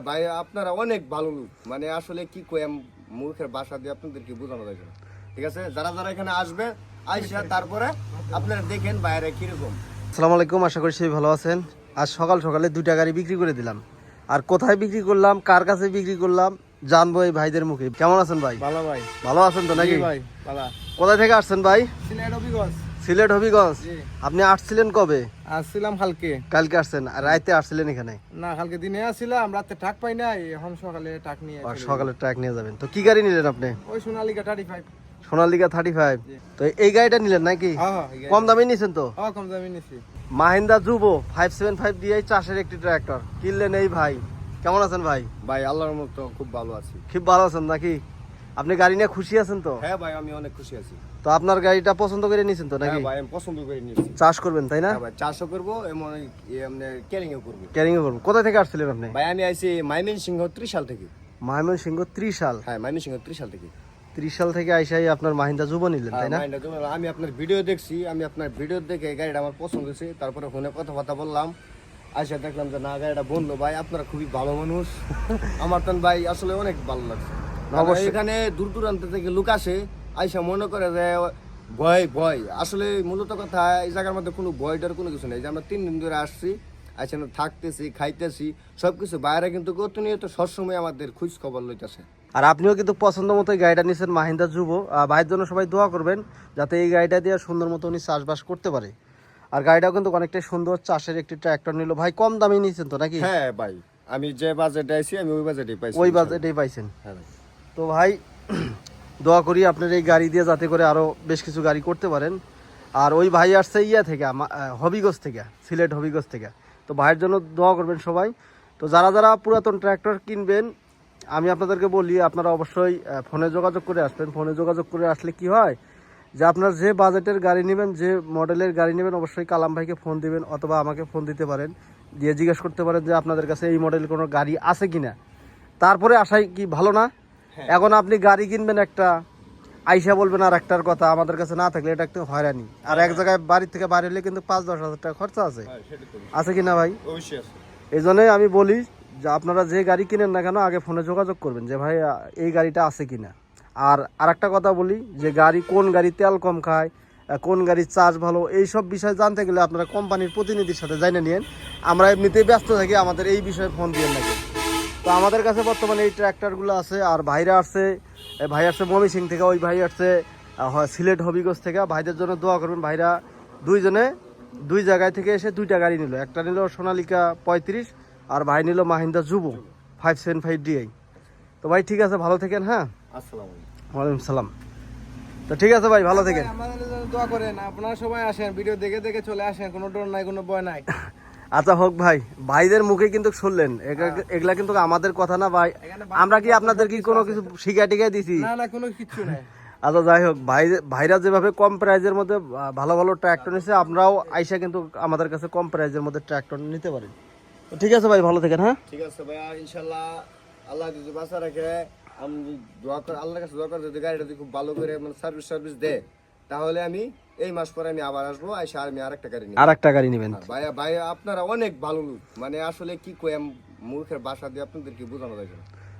ভাই আপনারা অনেক ভালো লোক। মানে আসলে কি আম- মুখের ভাষা দিয়ে আপনাদেরকে বোঝানো যায় না। ঠিক আছে? যারা যারা এখানে আসবে আইসা তারপরে আপনারা দেখেন বাইরে কীরকম। আসসালামু আলাইকুম আশা করি সবাই ভালো আছেন। আজ সকাল সকালে দুইটা গাড়ি বিক্রি করে দিলাম। আর কোথায় বিক্রি করলাম কার কাছে বিক্রি করলাম জানব এই ভাইদের মুখে। কেমন আছেন ভাই? ভালো ভাই। ভালো আছেন তো নাকি? ভাই ভালো। কোথায় থেকে আসছেন ভাই? সিলেট অভিগঞ্জ সিলেট হবিগঞ্জ? আপনি আসছিলেন কবে? আসছিলাম হালকে। কালকে আসছেন। আর রাইতে আসছিলেন এখানে? না কালকে দিনে আসছিলাম রাতে টাক পাই নাই এখন সকালে টাক নিয়ে আর সকালে ট্রাক নিয়ে যাবেন। তো কি গাড়ি নিলেন আপনি? ওই Sonalika thirty five Sonalika thirty five তো এই গাড়িটা নিলেন নাকি? হ্যাঁ কম দামে নিয়েছেন তো? হ্যাঁ কম দামি নিছি। মাহিন্দা জুবো ফাইভ সেভেন ফাইভ ডিআই চাষের একটি ট্রাক্টর কিনলেন এই ভাই। কেমন আছেন ভাই? ভাই আল্লাহর মতো খুব ভালো আছি। খুব ভালো আছেন নাকি? আপনি গাড়ি নিয়ে খুশি আছেন তো? হ্যাঁ ভাই আমি অনেক খুশি আছি। তো আপনার গাড়িটা পছন্দ করে নিয়েছেন তো নাকি? হ্যাঁ ভাই আমি পছন্দ করে নিয়েছি। চাষ করবেন তাই না? হ্যাঁ ভাই চাষও করব এমন এমনি কেরিংও করব। ক্যারিং করবেন। কোথা থেকে আসছিলেন আপনি? ভাই আমি আইছি মাইমিন সিংহ ত্রিশাল থেকে। মহামন সিংহ ত্রিশ সাল হ্যাঁ মাইমিন সিংহ ত্রিশাল থেকে। ত্রিশ সাল থেকে আইসাই আপনার মাহিন্দা যুব নিলেন তাই না? হ্যাঁ, মাইন্ডটা আমি আপনার ভিডিও দেখছি আমি আপনার ভিডিও দেখে গাড়িটা আমার পছন্দ হয়েছে। তারপরে ফোনে কথা কথাবার্তা বললাম। আইসা দেখলাম যে না গাড়িটা বন্ধু ভাই আপনারা খুবই ভালো মানুষ। আমার তো ভাই আসলে অনেক ভালো লাগছে। এখানে দূর দূরান্ত থেকে লোক আসে আইসা মনে করে যে ভয় ভয়। আসলে মূলত কথা এই জায়গার মধ্যে কোনো ভয়টার কোনো কিছু নেই। যে আমরা তিন দিন ধরে আসছি আইসা থাকতেছি খাইতেছি সবকিছু। বাইরে কিন্তু প্রতিনিয়ত সবসময় আমাদের খোঁজ খবর লইতেছে। আর আপনিও কিন্তু পছন্দ মতো এই গাড়িটা নিয়েছেন মাহিন্দা যুব। ভাইয়ের জন্য সবাই দোয়া করবেন যাতে এই গাড়িটা দিয়ে সুন্দর মতো উনি চাষবাস করতে পারে। আর গাড়িটাও কিন্তু অনেকটাই সুন্দর চাষের একটি ট্র্যাক্টর নিল। ভাই কম দামে নিয়েছেন তো নাকি? হ্যাঁ ভাই। আমি যে বাজেটে আইছি আমি ওই বাজেটে পাইছি ওই বাজেটেই পাইছেন। হ্যাঁ ভাই। তো ভাই, দোয়া করি আপনার এই গাড়ি দিয়ে যাতে করে আরও বেশ কিছু গাড়ি করতে পারেন। আর ওই ভাই আসছে ইয়া থেকে হবিগঞ্জ থেকে, সিলেট হবিগঞ্জ থেকে। তো ভাইয়ের জন্য দোয়া করবেন সবাই। তো যারা যারা পুরাতন ট্র্যাক্টর কিনবেন, আমি আপনাদেরকে বলি, আপনারা অবশ্যই ফোনে যোগাযোগ করে আসবেন। ফোনে যোগাযোগ করে আসলে কি হয়, যে আপনার যে বাজেটের গাড়ি নেবেন, যে মডেলের গাড়ি নেবেন, অবশ্যই কালাম ভাইকে ফোন দিবেন অথবা আমাকে ফোন দিতে পারেন। দিয়ে জিজ্ঞেস করতে পারেন যে আপনাদের কাছে এই মডেল কোনো গাড়ি আছে কিনা। তারপরে আসাই কি ভালো না এখন আপনি গাড়ি কিনবেন একটা আইসা বলবেন আর একটার কথা আমাদের কাছে না থাকলে এটা একটু হয়রানি। আর এক জায়গায় বাড়ির থেকে বাইরে হলে কিন্তু পাঁচ দশ হাজার টাকা খরচা আছে। হ্যাঁ আছে কিনা ভাই? এই জন্যই আমি বলি যে আপনারা যে গাড়ি কিনেন না কেন আগে ফোনে যোগাযোগ করবেন যে ভাই এই গাড়িটা আছে কিনা। আর আরেকটা কথা বলি যে গাড়ি কোন গাড়ি তেল কম খায় কোন গাড়ির চার্জ ভালো এই সব বিষয় জানতে গেলে আপনারা কোম্পানির প্রতিনিধির সাথে জানিয়ে নিন আমরা এমনিতেই ব্যস্ত থাকি আমাদের এই বিষয়ে ফোন দিয়ে নাকি তো আমাদের কাছে বর্তমানে এই ট্র্যাক্টরগুলো আছে আর ভাইরা আসছে ভাই আসছে মমি সিং থেকে ওই ভাই আসছে সিলেট হবিগঞ্জ থেকে। ভাইদের জন্য দোয়া করবেন ভাইরা দুইজনে দুই জায়গায় থেকে এসে দুইটা গাড়ি নিল। একটা নিল সোনালিকা পঁয়ত্রিশ আর ভাই নিল মাহিন্দা যুব ফাইভ সেভেন ফাইভ ডিআই তো ভাই ঠিক আছে ভালো থাকেন হ্যাঁ? আসসালামু আলাইকুম। ওয়ালাইকুম সালাম। তো ঠিক আছে ভাই ভালো থাকেন। আমাদের জন্য দোয়া করেন আপনারা সবাই আসেন ভিডিও দেখে দেখে চলে আসেন কোনো ডর নাই কোনো ভয় নাই। আচ্ছা হোক ভাই ভাইদের মুখে কিন্তু শুনলেন। এগুলা- এগুলা কিন্তু আমাদের কথা না ভাই। আমরা কি আপনাদের কি কোনো কিছু শিখা টিকাই দিছি? না না কোনো কিচ্ছু নাই। আচ্ছা যাই হোক ভাই ভাইরা যেভাবে কম প্রাইজের মধ্যে ভালো ভালো ট্র্যাক্টর নিচ্ছে আমরাও আইসা কিন্তু আমাদের কাছে কম প্রাইজের মধ্যে ট্র্যাক্টর নিতে পারি। তো ঠিক আছে ভাই ভালো থাকেন হ্যাঁ? ঠিক আছে ভাইয়া ইনশাল্লাহ আল্লাহ যদি বাঁচা রাখে আমি দোয়া করে আল্লাহর কাছে দোয়া করে যদি গাড়িটা খুব ভালো করে মানে সার্ভিস সার্ভিস দেয়। তাহলে আমি এই মাস পরে আমি আবার আসব এসে আমি আরেকটা গাড়ি নিই আর একটা গাড়ি নেবেন। ভাইয়া ভাইয়া আপনারা অনেক ভালো লোক। মানে আসলে কি আম- মুখের ভাষা দিয়ে আপনাদেরকে বোঝানো যায়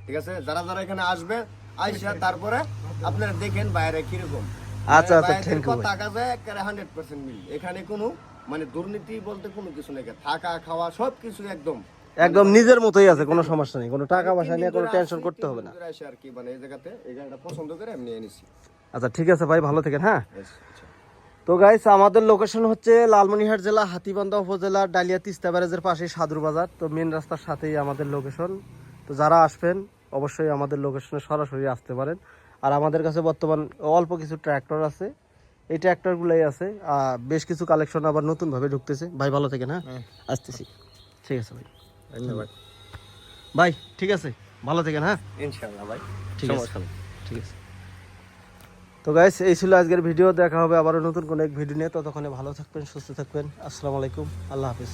ঠিক আছে? যারা যারা এখানে আসবে আইসা তারপরে আপনারা দেখেন বাইরে কীরকম। আচ্ছা, আচ্ছা, thank you, কথা কাজে একেবারে হান্ড্রেড পার্সেন্ট মিল। এখানে কোনো মানে দুর্নীতি বলতে কোনো কিছু নেই। থাকা খাওয়া সব কিছু একদম। একদম নিজের মতোই আছে কোনো সমস্যা নেই। কোনো টাকা পয়সা নিয়ে কোনো টেনশন করতে হবে না। আর কি। মানে এই জায়গাতে এই গাড়িটা পছন্দ করে আমি নিয়ে এনেছি আচ্ছা ঠিক আছে ভাই ভালো থাকেন হ্যাঁ? আচ্ছা। তো গাইস আমাদের লোকেশন হচ্ছে লালমনিরহাট জেলা হাতিবান্ধা উপজেলা ডালিয়া তিস্তা ব্যারেজের পাশে সাদুর বাজার। তো মেন রাস্তার সাথেই আমাদের লোকেশন তো যারা আসবেন অবশ্যই আমাদের লোকেশনে সরাসরি আসতে পারেন। আর আমাদের কাছে বর্তমান অল্প কিছু ট্র্যাক্টর আছে। এই ট্র্যাক্টরগুলোই আছে। আর বেশ কিছু কালেকশন আবার নতুনভাবে ঢুকতেছে। ভাই ভালো থাকেন হ্যাঁ? আসতেছি। ঠিক আছে ভাই। ধন্যবাদ। ভাই ঠিক আছে। ভালো থাকেন হ্যাঁ? ইনশাআল্লাহ ভাই। ঠিক আছে। ঠিক আছে। তো গাইস এই ছিল আজকের ভিডিও দেখা হবে আবারও নতুন কোনো এক ভিডিও নিয়ে। ততক্ষণে ভালো থাকবেন, সুস্থ থাকবেন। আসসালামু আলাইকুম। আল্লাহ হাফিজ।